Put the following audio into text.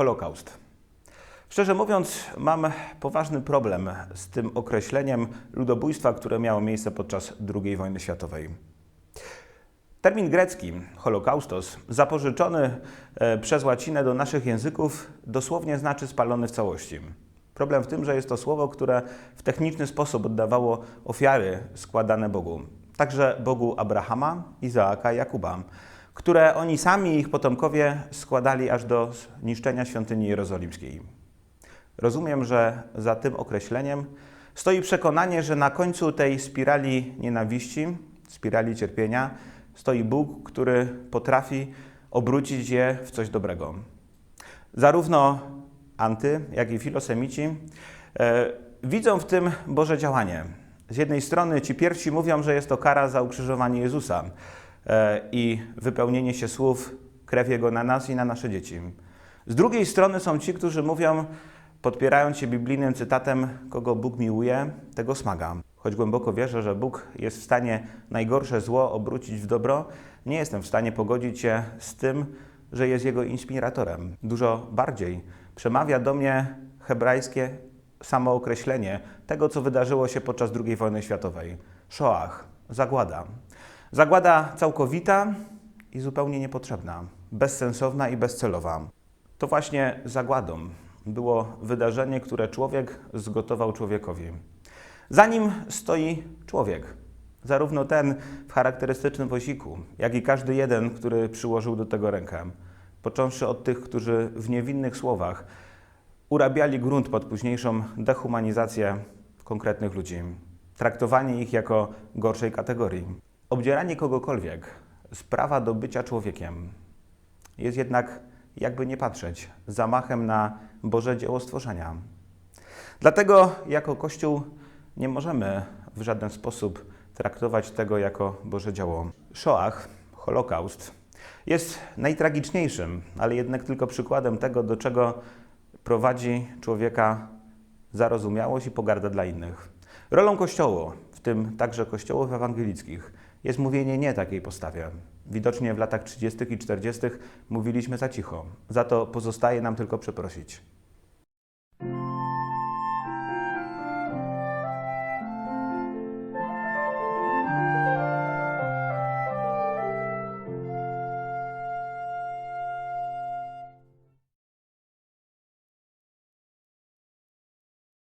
Holokaust. Szczerze mówiąc, mam poważny problem z tym określeniem ludobójstwa, które miało miejsce podczas II wojny światowej. Termin grecki holokaustos, zapożyczony e, przez łacinę do naszych języków, dosłownie znaczy spalony w całości. Problem w tym, że jest to słowo, które w techniczny sposób oddawało ofiary składane Bogu. Także Bogu Abrahama, Izaaka Jakuba, które oni sami i ich potomkowie składali aż do niszczenia świątyni jerozolimskiej. Rozumiem, że za tym określeniem stoi przekonanie, że na końcu tej spirali nienawiści, spirali cierpienia, stoi Bóg, który potrafi obrócić je w coś dobrego. Zarówno anty, jak i filosemici e, widzą w tym Boże działanie. Z jednej strony ci pierwsi mówią, że jest to kara za ukrzyżowanie Jezusa i wypełnienie się słów krew Jego na nas i na nasze dzieci. Z drugiej strony są ci, którzy mówią, podpierając się biblijnym cytatem, kogo Bóg miłuje, tego smaga. Choć głęboko wierzę, że Bóg jest w stanie najgorsze zło obrócić w dobro, nie jestem w stanie pogodzić się z tym, że jest jego inspiratorem. Dużo bardziej przemawia do mnie hebrajskie samookreślenie tego, co wydarzyło się podczas II wojny światowej. Shoah, zagłada. Zagłada całkowita i zupełnie niepotrzebna, bezsensowna i bezcelowa. To właśnie zagładą było wydarzenie, które człowiek zgotował człowiekowi. Za nim stoi człowiek, zarówno ten w charakterystycznym wosiku, jak i każdy jeden, który przyłożył do tego rękę. Począwszy od tych, którzy w niewinnych słowach urabiali grunt pod późniejszą dehumanizację konkretnych ludzi, traktowanie ich jako gorszej kategorii. Obdzieranie kogokolwiek z prawa do bycia człowiekiem jest jednak, jakby nie patrzeć, zamachem na Boże dzieło stworzenia. Dlatego jako Kościół nie możemy w żaden sposób traktować tego jako Boże dzieło. Shoah, Holokaust, jest najtragiczniejszym, ale jednak tylko przykładem tego, do czego prowadzi człowieka zarozumiałość i pogarda dla innych. Rolą Kościoła, w tym także Kościołów ewangelickich, jest mówienie nie takiej postawie. Widocznie w latach 30. i 40. mówiliśmy za cicho. Za to pozostaje nam tylko przeprosić.